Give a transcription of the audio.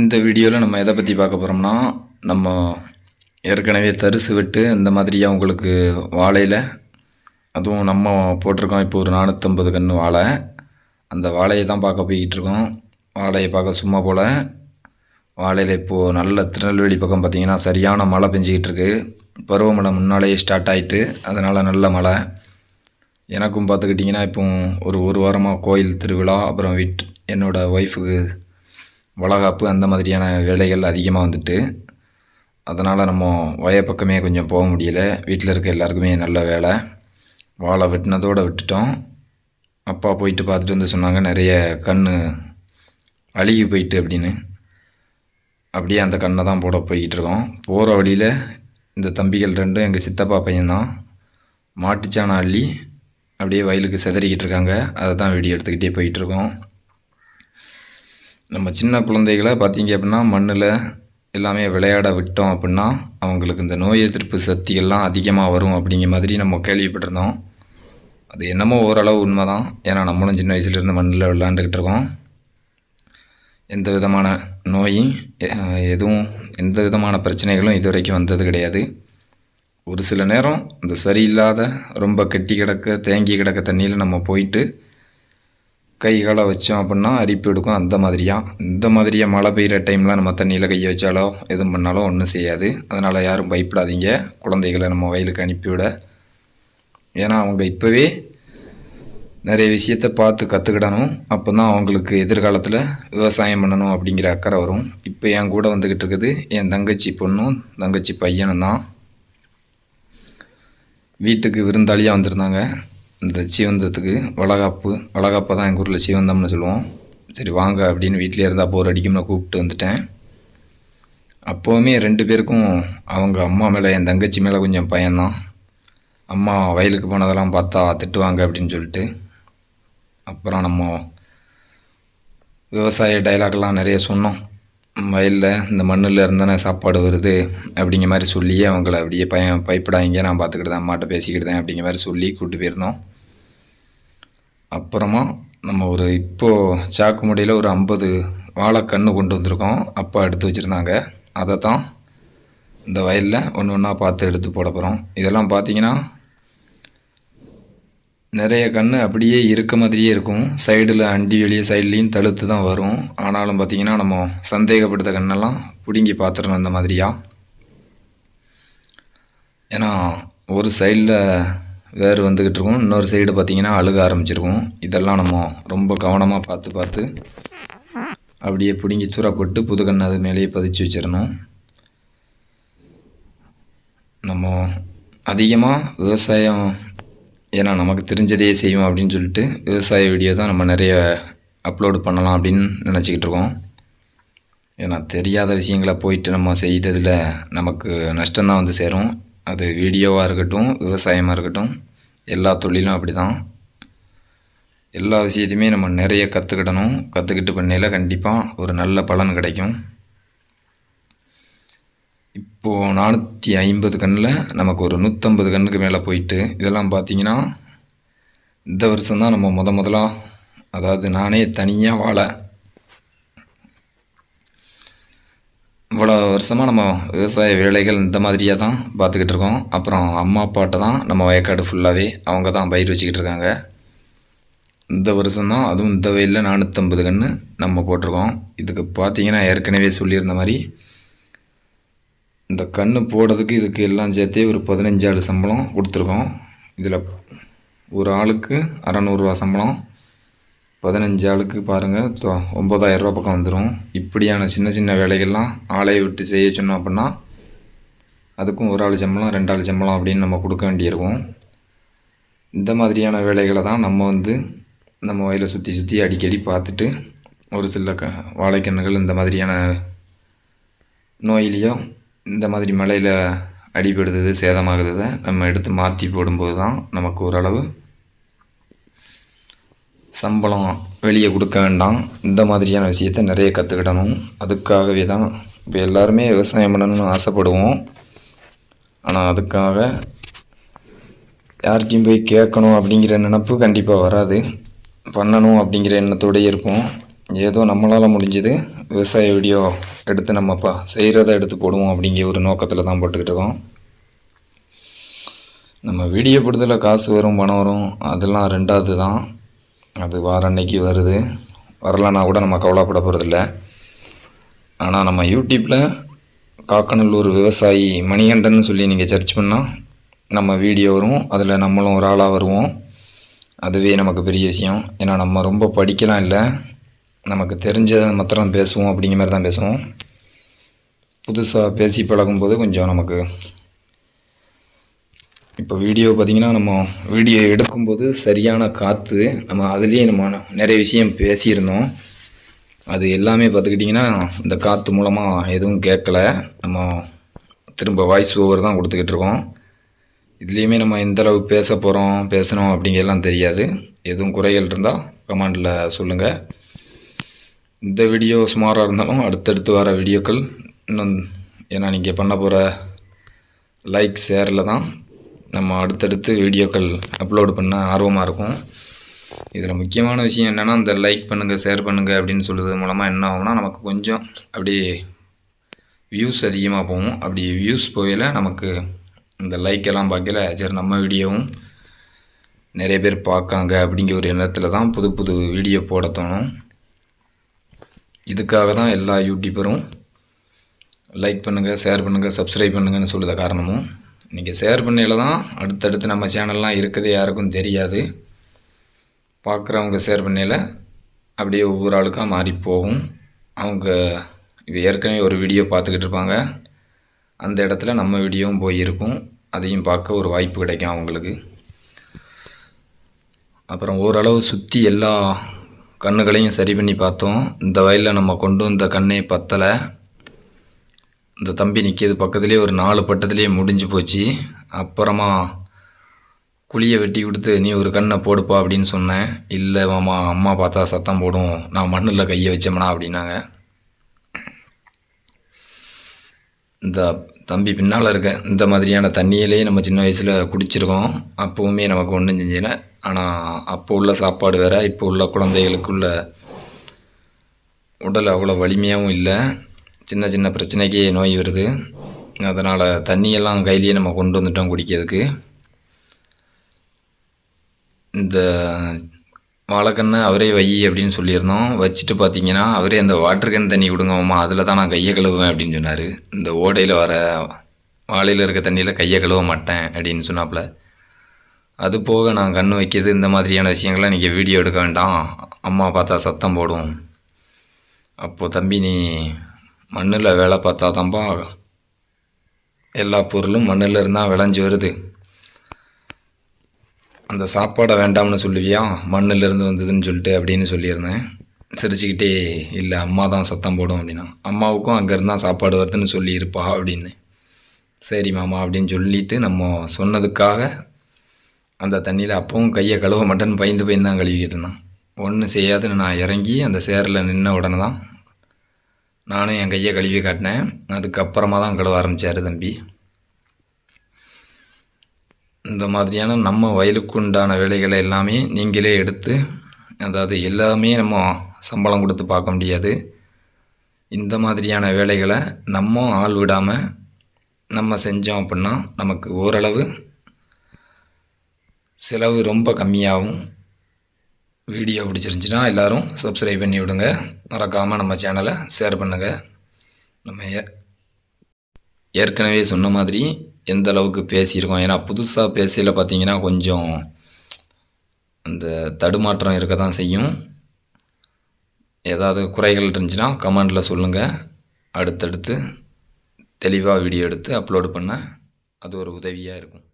இந்த வீடியோவில் நம்ம எதை பற்றி பார்க்க போகிறோம்னா நம்ம ஏற்கனவே தரிசு விட்டு இந்த மாதிரியாக உங்களுக்கு வாழையில் அதுவும் நம்ம போட்டிருக்கோம். இப்போ ஒரு நானூற்றம்பது கன்று வாழை. அந்த வாழையை தான் பார்க்க போய்கிட்டு இருக்கோம். வாழையை பார்க்க சும்மா போல். வாழையில் இப்போது நல்ல திருநெல்வேலி பக்கம் பார்த்திங்கன்னா சரியான மழை பெஞ்சிக்கிட்டு இருக்கு. பருவமழை முன்னாலேயே ஸ்டார்ட் ஆகிட்டு அதனால் நல்ல மழை. எனக்கும் பார்த்துக்கிட்டிங்கன்னா இப்போ ஒரு ஒரு வாரமாக கோயில் திருவிழா அப்புறம் வீட் என்னோடய ஒய்ஃபுக்கு வளகாப்பு அந்த மாதிரியான வேலைகள் அதிகமாக வந்துட்டு அதனால் நம்ம வய பக்கமே கொஞ்சம் போக முடியல. வீட்டில் இருக்க எல்லாருக்குமே நல்ல வேலை. வாழை வெட்டினதோடு விட்டுட்டோம். அப்பா போயிட்டு பார்த்துட்டு வந்து சொன்னாங்க நிறைய கண் அழுகி போயிட்டு அப்படின்னு. அப்படியே அந்த கண்ணை தான் போட போய்கிட்டு இருக்கோம். போகிற வழியில் இந்த தம்பிகள் ரெண்டும் எங்கள் சித்தப்பா பையன்தான் மாட்டுச்சாணம் அள்ளி அப்படியே வயலுக்கு செதறிக்கிட்டு இருக்காங்க. அதை தான் வீடியோ எடுத்துக்கிட்டே போயிட்டுருக்கோம் நம்ம சின்ன குழந்தைகளை பார்த்தீங்க அப்படின்னா மண்ணில் எல்லாமே விளையாட விட்டோம் அப்படின்னா அவங்களுக்கு இந்த நோய் எதிர்ப்பு சக்திகள்லாம் அதிகமாக வரும் அப்படிங்கிற மாதிரி நம்ம கேள்விப்பட்டிருந்தோம். அது என்னமோ ஓரளவு உண்மை தான் ஏன்னா நம்மளும் சின்ன வயசுலேருந்து மண்ணில் விளையாண்டுக்கிட்டு இருக்கோம். எந்த விதமான நோயும் எதுவும் எந்த விதமான பிரச்சனைகளும் இது வரைக்கும் வந்தது கிடையாது. ஒரு சில நேரம் இந்த சரியில்லாத ரொம்ப கெட்டி கிடக்க தேங்கி கிடக்க தண்ணியில் நம்ம போயிட்டு கை காலை வச்சோம் அப்படின்னா அரிப்பு எடுக்கும். அந்த மாதிரியாக இந்த மாதிரியாக மழை பெய்கிற டைமில் நம்ம தண்ணியில் கையை வச்சாலோ எதுவும் பண்ணாலோ ஒன்றும் செய்யாது. அதனால் யாரும் பயப்படாதீங்க. குழந்தைகளை நம்ம வயலுக்கு அனுப்பிவிட. ஏன்னா அவங்க இப்போவே நிறைய விஷயத்தை பார்த்து கற்றுக்கிடணும் அப்போ தான் அவங்களுக்கு எதிர்காலத்தில் விவசாயம் பண்ணணும் அப்படிங்கிற அக்கறை வரும். இப்போ என் கூட வந்துக்கிட்டு இருக்குது. என் தங்கச்சி பொண்ணும் தங்கச்சி பையனும் தான். வீட்டுக்கு விருந்தாளியாக வந்திருந்தாங்க. இந்த சீவந்தத்துக்கு வளகாப்பு வளகாப்பை தான் எங்கள் ஊரில் சீவந்தம்னு சொல்லுவோம். சரி வாங்க அப்படின்னு வீட்டிலே இருந்தால் போர் அடிக்கும்னு கூப்பிட்டு வந்துட்டேன். அப்போவுமே ரெண்டு பேருக்கும் அவங்க அம்மா மேலே என் தங்கச்சி மேலே கொஞ்சம் பயம்தான். அம்மா வயலுக்கு போனதெல்லாம் பார்த்தா திட்டுவாங்க அப்படின்னு சொல்லிட்டு அப்புறம் நம்ம விவசாய டைலாக்லாம் நிறைய சொன்னோம். வயலில் இந்த மண்ணில் இருந்தானே சாப்பாடு வருது அப்படிங்கிற மாதிரி சொல்லியே அவங்கள அப்படியே பய பயப்படாங்க நான் பார்த்துக்கிட்டு அம்மாட்ட பேசிக்கிட்டேன் அப்படிங்கிற மாதிரி சொல்லி கூப்பிட்டு போயிருந்தோம். அப்புறமா நம்ம ஒரு இப்போது சாக்கு முடியில் ஒரு ஐம்பது வாழைக்கன்று கொண்டு வந்திருக்கோம். அப்பா எடுத்து வச்சுருந்தாங்க. அதை தான் இந்த வயலில் ஒன்று ஒன்றா பார்த்து எடுத்து போட போகிறோம் இதெல்லாம் பார்த்தீங்கன்னா நிறைய கன்று அப்படியே இருக்க மாதிரியே இருக்கும். சைடில் அண்டி வெளியே சைட்லேயும் தழுத்து தான் வரும். ஆனாலும் பார்த்தீங்கன்னா நம்ம சந்தேகப்படுத்த கண்ணெல்லாம் பிடுங்கி பார்த்துடணும் இந்த மாதிரியா? ஏன்னா ஒரு சைடில் வேர் வந்துக்கிட்டு இருக்கும். இன்னொரு சைடு பார்த்தீங்கன்னா அழுக ஆரம்பிச்சிருக்கும். இதெல்லாம் நம்ம ரொம்ப கவனமாக பார்த்து பார்த்து அப்படியே பிடுங்கி தூர போட்டு புது கன்று அது மேலேயே பதிச்சு வச்சிடணும். நம்ம அதிகமாக விவசாயம் ஏன்னா நமக்கு தெரிஞ்சதே செய்வோம் அப்படின்னு சொல்லிட்டு விவசாய வீடியோ தான் நம்ம நிறைய அப்லோடு பண்ணலாம் அப்படின்னு நினச்சிக்கிட்டு இருக்கோம். ஏன்னா தெரியாத விஷயங்களை போயிட்டு நம்ம செய்ததில் நமக்கு நஷ்டம்தான் வந்து சேரும். அது வீடியோவாக இருக்கட்டும் விவசாயமாக இருக்கட்டும் எல்லா தொழிலும் அப்படி தான் எல்லா விஷயத்தையுமே நம்ம நிறைய கற்றுக்கிடணும் கற்றுக்கிட்டு பண்ணையில் கண்டிப்பாக ஒரு நல்ல பலன் கிடைக்கும். இப்போது நானூற்றி ஐம்பது கன்னில் நமக்கு ஒரு நூற்றம்பது கன்னுக்கு மேலே போயிட்டு இதெல்லாம் பார்த்திங்கன்னா இந்த வருஷம்தான் நம்ம முத முதலாக அதாவது நானே தனியாக வாழ. இவ்வளோ வருஷமாக நம்ம விவசாய வேலைகள் இந்த மாதிரியாக தான் பார்த்துக்கிட்டு இருக்கோம். அப்புறம் அம்மா அப்பாட்ட தான் நம்ம வயக்காடு ஃபுல்லாகவே அவங்க தான் பயிர் வச்சுக்கிட்டு இருக்காங்க. இந்த வருஷம்தான் அதுவும் இந்த வயலில் நானூற்றம்பது கன்று நம்ம போட்டிருக்கோம். இதுக்கு பார்த்தீங்கன்னா ஏற்கனவே சொல்லியிருந்த மாதிரி இந்த கன்று போடுறதுக்கு இதுக்கு எல்லாம் சேர்த்தே ஒரு பதினஞ்சாலு சம்பளம் கொடுத்துருக்கோம். இதில் ஒரு ஆளுக்கு அறநூறுரூவா சம்பளம் பதினஞ்சு ஆளுக்கு பாருங்கள் ஒம்பதாயிரரூவா பக்கம் வந்துடும் இப்படியான சின்ன சின்ன வேலைகள்லாம் ஆளையை விட்டு செய்ய சொன்னோம் அப்படின்னா அதுக்கும் ஒரு ஆள் சம்பளம் ரெண்டு ஆள் சம்பளம் அப்படின்னு நம்ம கொடுக்க வேண்டியிருக்கும். இந்த மாதிரியான வேலைகளை தான் நம்ம வந்து நம்ம வயலை சுற்றி சுற்றி அடிக்கடி பார்த்துட்டு ஒரு சில க வாழைக்கன்றுகள் இந்த மாதிரியான நோயிலையோ இந்த மாதிரி மழையில் அடிபடுறது சேதமாகுறதை நம்ம எடுத்து மாற்றி போடும்போது தான் நமக்கு ஓரளவு சம்பளம் வெளியே கொடுக்க வேண்டாம். இந்த மாதிரியான விஷயத்த நிறைய கற்றுக்கிடணும் அதுக்காகவே தான் இப்போ எல்லாருமே விவசாயம் பண்ணணும்னு ஆசைப்படுவோம். ஆனால் அதுக்காக யார்கிட்டையும் போய் கேட்கணும் அப்படிங்கிற நினப்பு கண்டிப்பாக வராது. பண்ணணும் அப்படிங்கிற எண்ணத்தோடயே இருப்போம். ஏதோ நம்மளால் முடிஞ்சது விவசாய வீடியோ எடுத்து நம்ம இப்போ செய்கிறத எடுத்து போடுவோம் அப்படிங்கிற ஒரு நோக்கத்தில் தான் போட்டுக்கிட்டு இருக்கோம். நம்ம வீடியோ படத்தில் காசு வரும் பணம் வரும் அதெல்லாம் ரெண்டாவது தான். அது வார அன்னைக்கு வருது. வரலன்னா கூட நம்ம கவலைப்பட போகிறதில்ல ஆனால் நம்ம யூடியூப்பில் காக்கநல்லூர் விவசாயி மணிகண்டன் சொல்லி நீங்கள் சர்ச் பண்ணால் நம்ம வீடியோ வரும். அதில் நம்மளும் ஒரு ஆளாக வருவோம். அதுவே நமக்கு பெரிய விஷயம். ஏன்னா நம்ம ரொம்ப படிக்கலாம் இல்லை. நமக்கு தெரிஞ்சதை மாத்திரம் பேசுவோம் அப்படிங்கிற மாதிரி தான் பேசுவோம். புதுசாக பேசி பழகும்போது கொஞ்சம் நமக்கு இப்போ வீடியோ பார்த்திங்கன்னா நம்ம வீடியோ எடுக்கும்போது சரியான காற்று நம்ம அதுலேயே நம்ம நிறைய விஷயம் பேசியிருந்தோம். அது எல்லாமே பார்த்துக்கிட்டிங்கன்னா இந்த காற்று மூலமாக எதுவும் கேட்கல. நம்ம திரும்ப வாய்ஸ் ஓவர் தான் கொடுத்துக்கிட்டு இருக்கோம். இதுலேயுமே நம்ம எந்தளவு பேச போகிறோம் பேசணும் அப்படிங்கிறலாம் தெரியாது. எதுவும் குறைகள் இருந்தால் கமெண்டில் சொல்லுங்கள் இந்த வீடியோ சுமாராக இருந்தாலும் அடுத்தடுத்து வர வீடியோக்கள் இன்னும் ஏன்னா நீங்கள் பண்ண போகிற லைக் ஷேரில் தான் நம்ம அடுத்தடுத்து வீடியோக்கள் அப்லோடு பண்ண ஆர்வமாக இருக்கும். இதில் முக்கியமான விஷயம் என்னென்னா இந்த லைக் பண்ணுங்கள் ஷேர் பண்ணுங்கள் அப்படின்னு சொல்கிறது மூலமாக என்ன ஆகும்னா நமக்கு கொஞ்சம் அப்படியே வியூஸ் அதிகமாக போகும். அப்படி வியூஸ் போகல நமக்கு இந்த லைக் எல்லாம் பார்க்கல சரி நம்ம வீடியோவும் நிறைய பேர் பார்க்காங்க அப்படிங்கிற ஒரு எண்ணத்தில் தான் புது புது வீடியோ போட தோணும். இதுக்காக தான் எல்லா யூடியூபரும் லைக் பண்ணுங்கள் ஷேர் பண்ணுங்கள் சப்ஸ்கிரைப் பண்ணுங்கன்னு சொல்லுத காரணமும் நீங்கள் ஷேர் பண்ணையில் தான் அடுத்தடுத்து நம்ம சேனல்லாம் இருக்குது யாருக்கும் தெரியாது. பார்க்குறவங்க ஷேர் பண்ணையில் அப்படியே ஒவ்வொரு ஆளுக்காக மாறி போகும். அவங்க இப்போ ஏற்கனவே ஒரு வீடியோ பார்த்துக்கிட்டு இருப்பாங்க. அந்த இடத்துல நம்ம வீடியோவும் போயிருக்கும் அதையும் பார்க்க ஒரு வாய்ப்பு கிடைக்கும் அவங்களுக்கு. அப்புறம் ஓரளவு சுற்றி எல்லா கண்ணுகளையும் சரி பண்ணி பார்த்தோம். இந்த வயலில் நம்ம கொண்டு வந்த கண்ணே பத்தலை. இந்த தம்பி நிற்கிது பக்கத்துலேயே ஒரு நாலு பட்டத்துலேயே முடிஞ்சு போச்சு. அப்புறமா குழியை வெட்டி கொடுத்து நீ ஒரு கண்ணை போடுப்பா அப்படின்னு சொன்னேன். இல்லை மாமா அம்மா பார்த்தா சத்தம் போடும். நான் மண்ணில் கையை வச்சோம்னா அப்படின்னாங்க. இந்த தம்பி பின்னால் இருக்க இந்த மாதிரியான தண்ணியிலேயே நம்ம சின்ன வயசில் குடிச்சிருக்கோம். அப்போவுமே நமக்கு ஒன்றும் செஞ்சல ஆனால் அப்போ உள்ள சாப்பாடு வேறு இப்போ உள்ள குழந்தைகளுக்குள்ள உடல் அவ்வளோ வலிமையாகவும் இல்லை. சின்ன சின்ன பிரச்சனைக்கே நோய் வருது. அதனால் தண்ணியெல்லாம் கையிலேயே நம்ம கொண்டு வந்துட்டோம் குடிக்கிறதுக்கு. இந்த வாழைக்கண்ணை அவரே வை அப்படின்னு சொல்லியிருந்தோம். வச்சுட்டு பார்த்தீங்கன்னா அவரே அந்த வாட்டர் கேன் தண்ணி விடுங்கம்மா அதில் தான் நான் கையை கழுவுவேன் அப்படின்னு சொன்னார். இந்த ஓடையில் வர வாழையில் இருக்க தண்ணியில் கையை கழுவ மாட்டேன் அப்படின்னு சொன்னாப்புல. அது போக நான் கண் வைக்கிறது இந்த மாதிரியான விஷயங்கள்லாம் நீங்கள் வீடியோ எடுக்க வேண்டாம். அம்மா பார்த்தா சத்தம் போடும். அப்போது தம்பி நீ மண்ணில் வேலை பார்த்தா தான்ப்பா எல்லா பொருளும் மண்ணில் இருந்தால் விளைஞ்சி வருது. அந்த சாப்பாடை வேண்டாம்னு சொல்லுவியா? மண்ணிலிருந்து வந்ததுன்னு சொல்லிட்டு அப்படின்னு சொல்லியிருந்தேன். சிரிச்சுக்கிட்டே இல்லை அம்மா தான் சத்தம் போடும் அப்படின்னா. அம்மாவுக்கும் அங்கேருந்து தான் சாப்பாடு வருதுன்னு சொல்லியிருப்பா அப்படின்னு. சரி மாமா அப்படின்னு சொல்லிட்டு நம்ம சொன்னதுக்காக அந்த தண்ணியில் அப்பவும் கையை கழுவ மாட்டேன்னு பயந்து பயந்து தான் கழுவிக்கிட்டு இருந்தான். ஒன்றும் செய்யாதுன்னு நான் இறங்கி அந்த சேரில் நின்ன உடனே தான் நானும் என் கையை கழுவி காட்டினேன். அதுக்கப்புறமா தான் கழுவ ஆரம்பித்தார் தம்பி. இந்த மாதிரியான நம்ம வயலுக்கு உண்டான வேலைகளை எல்லாமே நீங்களே எடுத்து அதாவது எல்லாமே நம்ம சம்பளம் கொடுத்து பார்க்க முடியாது. இந்த மாதிரியான வேலைகளை நம்ம ஆள் விடாமல் நம்ம செஞ்சோம் அப்படின்னா நமக்கு ஓரளவு செலவு ரொம்ப கம்மியாகும் வீடியோ பிடிச்சிருந்துச்சின்னா எல்லோரும் சப்ஸ்கிரைப் பண்ணி விடுங்க. மறக்காமல் நம்ம சேனலை ஷேர் பண்ணுங்கள் நம்ம ஏற்கனவே சொன்ன மாதிரி எந்த அளவுக்கு பேசியிருக்கோம். ஏன்னா புதுசாக பேசையில் பார்த்தீங்கன்னா கொஞ்சம் அந்த தடுமாற்றம் இருக்க தான் செய்யும். ஏதாவது குறைகள் இருந்துச்சுன்னா கமெண்டில் சொல்லுங்கள் அடுத்தடுத்து தெளிவாக வீடியோ எடுத்து அப்லோடு பண்ண அது ஒரு உதவியாக இருக்கும்.